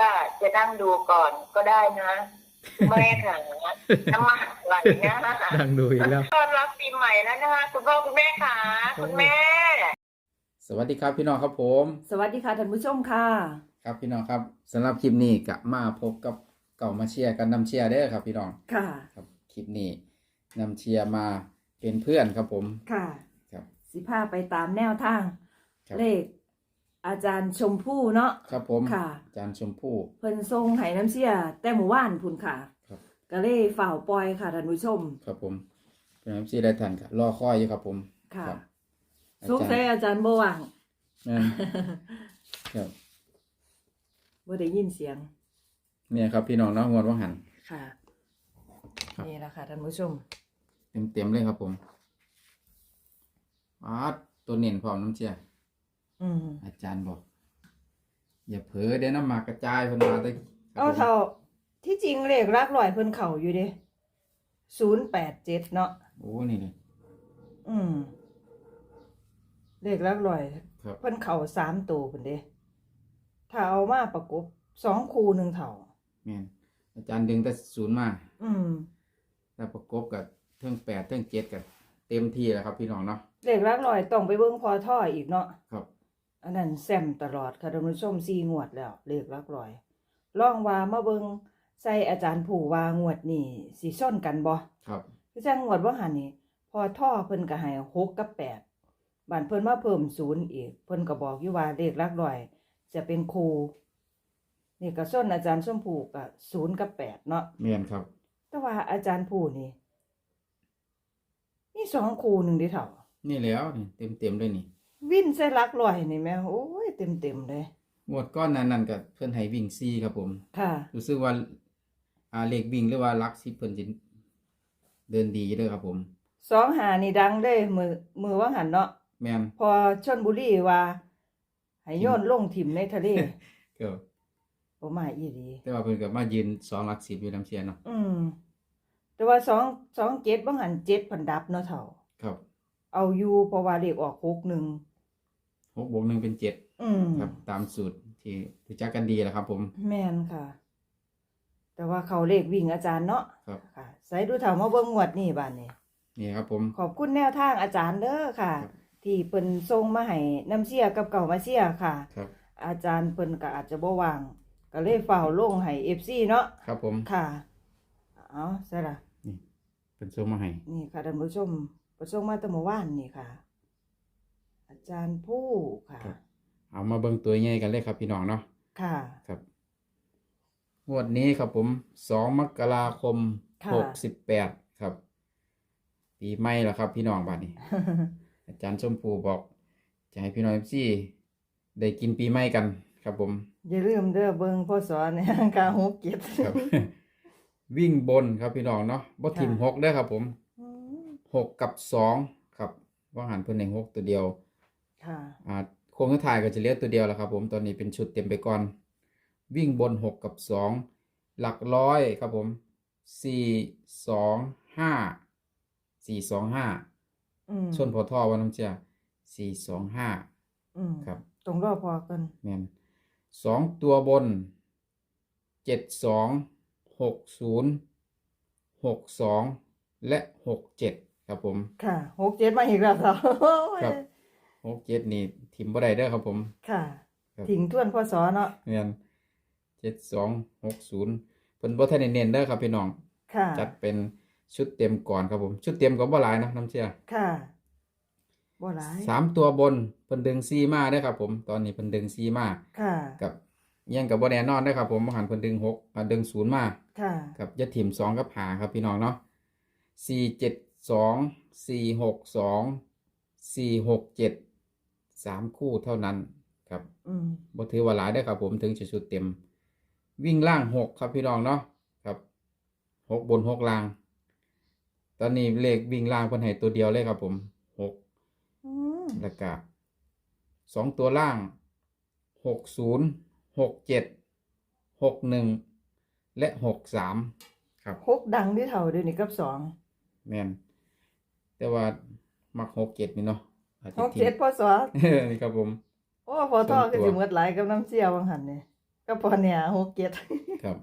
ว่าจะนั่งดูก่อนก็ได้นะแม่ค่ะน้ำมันไหลนะดังดูอีกแล้วต้อนรับปีใหม่แล้วนะคะคุณพ่อคุณแม่ค่ะคุณแม่ สวัสดีครับพี่น้องครับผม สวัสดีค่ะท่านผู้ชมค่ะ ครับพี่น้องครับสำหรับคลิปนี้กะมาพบกับเก่ามาเชียร์กันนำเชียร์เด้อครับ พี่น้องค่ะครับคลิปนี้นำเชียร์มาเป็นเพื่อนครับผมค่ะ ครับสิพาไปตามแนวทางครับเลข อาจารย์ชมพู่เนาะครับผมค่ะ อาจารย์ชมพู่เพิ่นทรงไห้น้ำเชี่ยแต่หมู่ว่านพุ่นค่ะครับ ก็เลยฝ่าวปล่อยค่ะท่านผู้ชมครับผมเป็นน้ำเชียร์ได้ทันครับรอคอยอยู่ครับผมค่ะครับอาสงสัยจารย์อาจารย์บ่ว่างนั่นครับบ่ได้ยินเสียงเนี่ยครับ พี่น้องเน้องงวดว่าหัน ค่ะครับ นี่แหละค่ะท่านผู้ชมเต็มเต็มๆเลยครับผมอาตัวเน่นพร้อมน้ำเชียร์ อืมอาจารย์บอก อย่าเผลอเดี๋ยวน้ำหมากกระจายเพิ่นมาได้เอาเท่าที่จริงเลขรักร้อยเพิ่นเข้าอยู่เด้087เนาะโอ้นี่เลย อืมเลขรักร้อย ครับ เพิ่นเข่าสามตัวเพิ่นเด้ถ้าเอามาประกบสองคูหนึ่งเท่า แม่นอาจารย์ดึงแต่ศูนย์มาอืมแล้วประกบกับเทิงแปดเทิงเจ็ดกับเต็มที่แล้วครับพี่น้องเนาะเลขรักร้อยต้องไปเบิ่งพอท่ออีกเนาะครับ อันนั้นแซมตลอดค่ะท่านผู้ชมสี่งวดแล้วเลขรักร้อยลองว่ามาเบิ่งใส่อาจารย์ผู้ว่างวดนี่สิซ่อนกันบ่ครับคือจังงวดว่าหันนี่พอท่อเพิ่นก็ให้หกกับแปดบัดเพิ่นมาเพิ่มศูนย์อีก เพิ่นก็บอกอยู่ว่าเลขรักร้อย จะเป็นครูนี่ก็ส้นอาจารย์ส้มผูกกับศูนย์กับแปดเนาะเมียนครับ แต่ว่าอาจารย์ผู้นี่นี่สองครูหนึ่งเดิเถ่านี่แล้วนี่เต็มเต็มๆเลยนี่ วินใส่หลักลอยนี่แม่โอ้ยเต็มเต็มๆเลย งวดก้อนนั้นนั่นกับเพื่อนให้วิ่งซีครับผม ค่ะ รู้สึกว่าอาเลขวิ่งหรือว่าลักซิเพิ่นจิเดินดีเด้อครับผม สองหานี่ดังเลยมือมือว่าหันเนาะแม่นพอชนบุรีว่าให้โยนลงถิ่มในทะเลก็บ่มาอีหลีแต่ว่าเพิ่นก็มายืนสองหลักสิบอยู่น้ำเชียร์เนาะอืม แต่ว่าสองสองเจ็ดบ่หันเจ็ดพันดับเนาะเถ่า ครับ เอาอยู่เพราะว่าเลขออกหกหนึ่ง หกบวกหนึ่งเป็นเจ็ดอืมครับ ตามสูตรที่รู้จักกันดีแหละครับผม แม่นค่ะ แต่ว่าเขาเลขวิ่งอาจารย์เนาะครับ ค่ะใส่ดูเถ่ามาเบิ่งงวดนี่บาดนี้นี่ครับผม ขอบคุณแนวทางอาจารย์เด้อค่ะ ครับ ที่เพิ่นส่งมาให้น้ำเสียกับเก่ามาเสียค่ะ ครับ อาจารย์เพิ่นก็อาจจะบ่ว่าง ก็เลยเฝ้าลงให้ FC เนาะครับผม ค่ะเอาใช่ละนี่เป็นส่งมาให้นี่ค่ะท่านผู้ชมประส่งมาแต่เมื่อวานนี่ค่ะ อาจารย์ผู้ค่ะ ครับ เอามาเบิ่งตัวใหญ่กันเลยครับพี่น้องเนาะค่ะ ครับงวดนี้ครับผมสองมกราคมค่ะ หกสิบแปดครับ ปีใหม่แล้วครับ พี่น้องบัดนี้ อาจารย์ชมพูบอก จะให้พี่น้องเอฟซีได้กินปีใหม่กันครับผม อย่าลืมเด้อเบิ่งพ่อสอนในทางการหกเก็บ ครับ วิ่งบนครับพี่น้องเนาะบ่ถิ่มค่ะ หกได้อครับผมอืมหกกับสองครับว่าหันเพิ่นในหกตัวเดียว ค่ะ อ่าโค้งสุดท้ายก็จะเหลือตัวเดียวแล้วครับ ผมตอนนี้เป็นชุดเต็มไปก่อน วิ่งบนหกกับสองหลักร้อยครับผมสี่สองห้าสี่สองห้าอืมชนพอท่อว่าน้ำเจ้าสี่สองห้าอืมครับ ตรงรอบพอกันแมนสองตัวบนเจ็ดสองหกศูนย์หกสองและหกเจ็ดครับผม ค่ะหกเจ็ดมาอีกแล้วค่ะโอ้ยครับ หกเจ็ดนี่ทิมบ่ได้เด้อครับผม ค่ะครับ ถิงทวนพ่อสอนเนาะเงินเจ็ดสองหกศูนย์เพิ่นบ่ทันได้เน้นเด้อครับพี่น้อง ค่ะจัดเป็นชุดเต็มก่อนครับผม ชุดเต็มก็บ่หลายนะน้ำเชื่อค่ะบ่หลายสามตัวบนเพิ่นดึงซีมาเด้อครับผม ตอนนี้เพิ่นดึงซีมาค่ะ กับยังกับบ่แน่นอนเด้อครับผมบ่หันเพิ่นดึงหกอ่าดึงศูนย์มา ค่ะกับยะถิ่มสองกับหาครับพี่น้องเนาะสี่เจ็ดสองสี่หกสองสี่หกเจ็ด สามคู่เท่านั้นครับอืมบ่ถือว่าหลายได้อครับผมถึงจะชุดเต็ม วิ่งล่างหกครับพี่น้องเนาะครับหกบนหกล่าง ตอนนี้เลขวิ่งล่างเพิ่นให้ตัวเดียวเลยครับผมหกอืมแล้วก็สองตัวล่างหกศูนย์หกเจ็ดหกหนึ่งและหกสามครับหกดังที่เท่าเดี๋ยวนี้กับสองแมนแต่ว่ามักหกเจ็ดนี่เนาะ อาจหจะกเจ็ดทิ้งพ่อสอนี่ครับผม โอ้พอท่อส่ก็วนตัวสิหมดหลายกับน้ำเสียวังหันนี่ก็พอเนี่ยหกเจ็ดครับ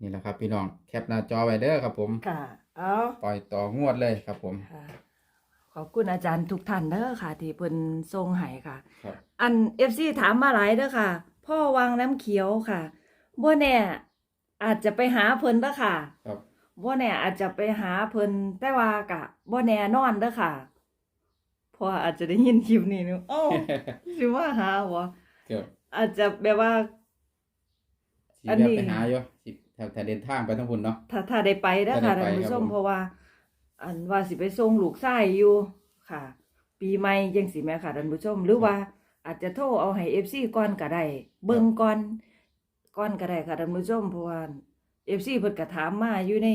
นี่แหละครับพี่น้องแคปหน้าจอไว้เด้อครับผม ค่ะ เอาปล่อยต่องวดเลยครับผม ค่ะ ขอบคุณอาจารย์ทุกท่านเด้อค่ะ ที่เพิ่นทรงให้ค่ะ ครับ อันเอฟซีถามมาหลายเด้อค่ะ พ่อวังน้ำเขียวค่ะบ่แน่อาจจะไปหาเพิ่นเด้อค่ะครับ บ่แน่อาจจะไปหาเพิ่นแต่ว่ากะบ่แน่นอนเด้อค่ะเพออาจจะได้ยินคลิปนี้หนูเอ้าสิว่าหาบ่ครับอาจจะแบบว่า สิอันเดี๋ยวนี้ไปหาอยู่สิถ้าถ้าเดินทางไปทั้งพุ่นเนาะ ถ้าถ้าได้ไปเด้อถ้าค่ะได้ท่านไปผู้ชครับมผม เพราะว่า อันว่าสิไปส่งลูกชายอยู่ค่ะ ปีใหม่จังสิแม่ค่ะท่านผู้ชม หรือว่า อาจจะโทรเอาให้ FC ก่อนก็ได้เบิ่งก่อนก่อนก็ได้ค่ะท่านผู้ชมเพราะว่า FC เพิ่นก็ถามมาอยู่ใน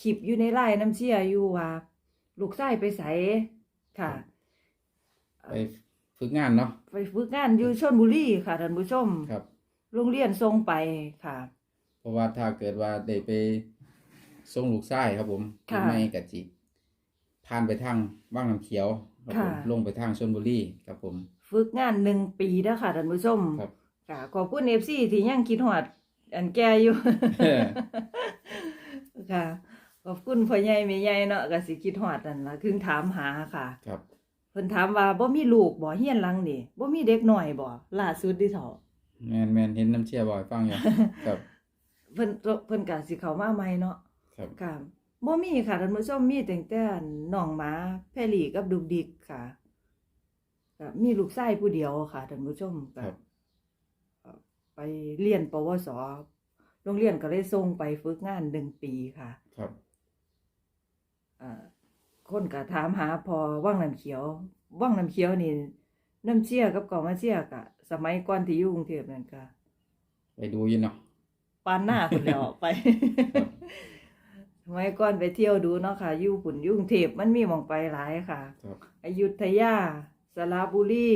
คลิปอยู่ในไลน์น้ำเชียอยู่ว่า ลูกชายไปไสค่ะ ไปฝึกงานเนาะไปฝึกงานอยู่ชลบุรีค่ะท่านผู้ชมครับ โรงเรียนส่งไปค่ะ เพราะว่าถ้าเกิดว่าได้ไปส่งลูกชายครับผมค่ะ ไม่กะจิผ่านไปทางบ้างน้ำเขียวครับผมค่ะลงไปทางชลบุรีครับผม ฝึกงานหนึ่งปีเด้อค่ะท่านผู้ชมครับ ค่ะขอบคุณเอฟซีที่ยังคิดหอดอันแก่อยู่ เออ ค่ะ ขอบคุณพ่อใหญ่แม่ใหญ่เนาะก็สิคิดหอดนั่นล่ะคือถามหาค่ะ ครับ เพิ่นถามว่าบ่มีลูกบ่เฮียนหลังนี่บ่มีเด็กน้อยบ่ล่าสุดดิเถาะแมนแมนเห็นน้ำเชียบ่อยฟังอยู่ ครับ เพิ่นเพิ่นก็สิเข้ามาใหม่เนาะครับ ค่ะบ่มีค่ะท่านผู้ชมมีแต่แต่น้องหมาแพรลี่กับดุกดิกค่ะก็มีลูกชายผู้เดียวค่ะท่านผู้ชมก็ครับไปเรียนปวสโรงเรียนก็เลยส่งไปฝึกงานหนึ่งปีค่ะ ครับอ่า คนก็ถามหาพอว่างน้ำเขียว ว่างน้ำเขียวนี่น้ำเชี่ยกับเก่ามาเชี่ยกะ สมัยก่อนที่อยู่กรุงเทพนั่นก็ไปดูอยู่เนาะปานหน้าคนแล้วไปครับสมัยก่อนไปเที่ยวดูเนาะค่ะอยู่ปุ่นอยู่กรุงเทพมันมีหมองไปหลายค่ะ ครับอยุธยาสระบุรี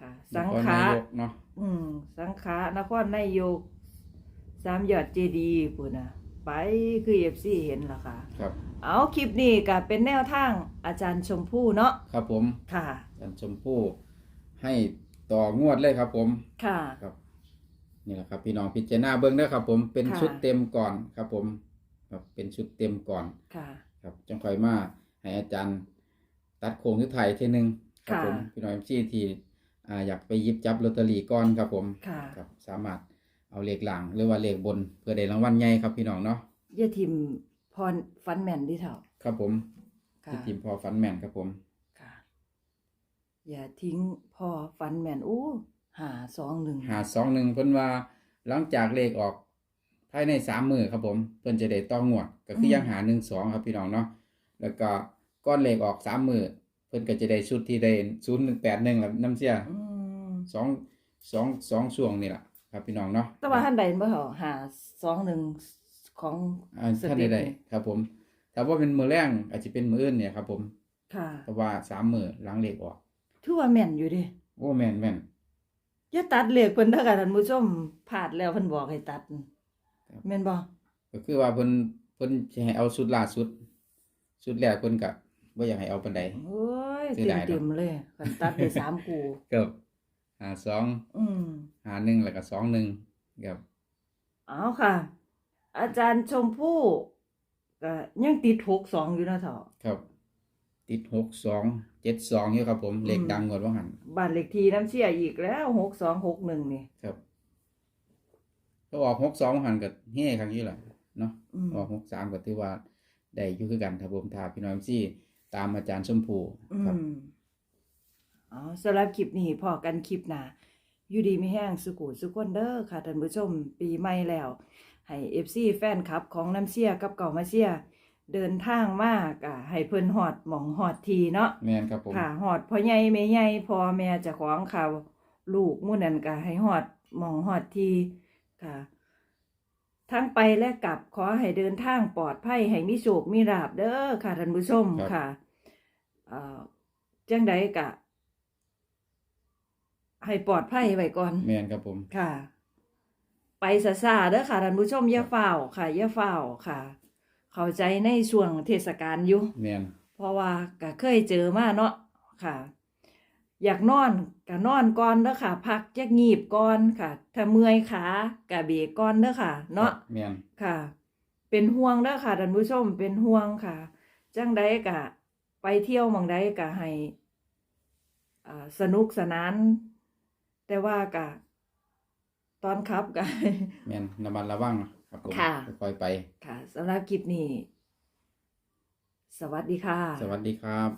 ค่ะสังนครขานายกเนาะ อืม สังขานครนายกสามยอดเจดีย์ปุ่นน่ะ ไปคือเอฟซีเห็นล่ะค่ะ ครับ เอาคลิปนี้ก็เป็นแนวทางอาจารย์ชมพู่เนาะครับผมค่ะ อาจารย์ชมพู่ให้ต่องวดเลยครับ ผมค่ะ ครับนี่แหละครับ พี่น้องพิจารณาเบิ้งเด้อครับ ผมเป็นค่ะ ชุดเต็มก่อนครับ ผมครับเป็นชุดเต็มก่อน ค่ะ ครับจังค่อยมาให้อาจารย์ตัดโค้งทุกไทายทีหนึงครับค่ะ ผมพี่น้องที่ที่อ่าอยากไปหยิบจับลอตเตอรี่ก่อนครับผมค่ะ ครับสามารถ เอาเลขหลังหรือว่าเลขบนเพื่อได้รางวัลใหญ่ครับพี่น้องเนาะเยาทิมพรฟันแมนดิเถาครับผมค่ะที่ทีมพอฟันแมนครับผมค่ะ อย่าทิ้งพอฟันแมนอู้หาสองหนึ่งหาสองหนึ่งเพิ่นว่าหลังจากเลขออกภายในสามมือครับผมเพิ่นจะได้ต้องงวดก็คือยังหาหนึ่งสองครับพี่น้องเนาะแล้วก็ก้อนเลขออกสามมือเพิ่นก็จะได้ชุดที่ได้ศูนย์หนึ่งแปดหนึ่งแล้วน้ำเสีย อืมสองสองสองช่วงนี่แหละ ครับพี่น้องเนาะแต่ว่าท่านใดบ่เหรอหาสองหนึ่งของอ่าท่านใดๆครับ ผมถ้าว่าเป็นมือแรงอาจจะเป็นมืออื่นเนี่ยครับ ผม ค่ะ แต่ว่าสามมือหลังเลขออกถือว่าแม่นอยู่เดิโอ้แม่นแม่นอย่าตัดเลขเพิ่นเด้อค่ะท่านผู้ชมพลาดแล้วเพิ่นบอกให้ตัดแม่นบ่ก็คือว่าเพิ่นเพิ่นจะให้เอาชุดล่าสุดชุดแรกเพิ่นก็บ่อยากให้เอาปานใดโอ้ยเสียดายเนอะเต็มๆเลยคันตัดได้สามกูกับ หาสองอืมหาหนึ่งแล้วก็สองหนึ่งครับเอาค่ะ อาจารย์ชมพู่ก็ยังติดหกสองอยู่นะเถาะครับ ติดหกสองเจ็ดสองอยู่ครับผมอืมเลขดังกว่าว่าหันบ้านเลขที่น้ำเชี่ยอีกแล้วหกสองหกหนึ่งนี่ ครับก็ออกหกสองหันกับเฮ่ครั้งนี้แหละเนาะอืม ออกหกสามก็ถือว่าได้อยู่คือกันครับผมทาพี่น้องซี่ตามอาจารย์ชมพูอืครับ ม อ๋อสำหรับคลิปนี้พอกันคลิปหน้าอยู่ดีไม่แห้งสุกุสุกคนเด้อค่ะท่านผู้ชมปีใหม่แล้ว ให้เอฟซีแฟนคลับของน้ำเชี่ยกับเก่ามาเชี่ยเดินทางมากอะให้เพิ่นหอดหมองหอดทีเนาะแม่นครับผมค่ะหอดพ่อใหญ่แม่ใหญ่พ่อแม่เจ้าของเขาลูกหมู่นั้นก็ให้หอดหมองหอดทีค่ะ ทั้งไปและกลับขอให้เดินทางปลอดภัยให้มีโชคมีลาบเด้อค่ะท่านผู้ชมค่ะเอ่อจังใดกะ ให้ปลอดภัยไว้ก่อน แม่นครับผม ค่ะ ไปซาซาๆเด้อค่ะท่านผู้ชมอย่าเฝ้าวค่ะอย่าเฝ้าวค่ะ เข้าใจในช่วงเทศกาลอยู่ แม่นเพราะว่าก็เคยเจอมาเนาะค่ะ อยากนอนก็นอนก่อนเด้อค่ะ พักจักงีบก่อนค่ะ ถ้าเมื่อยขากะเบรกก่อนเด้อค่ะ เนาะ แม่นค่ะ เป็นห่วงเด้อค่ะท่านผู้ชมเป็นห่วงค่ะ จังใดกะ ไปเที่ยวหมองใดกะให้อ่าสนุกสนาน แต่ว่ากะ ตอนขับกะ แม่นระมัดระวังครับผมค่ะ ค่อยๆไป ค่ะสำหรับคลิปนี้ สวัสดีค่ะ สวัสดีครับ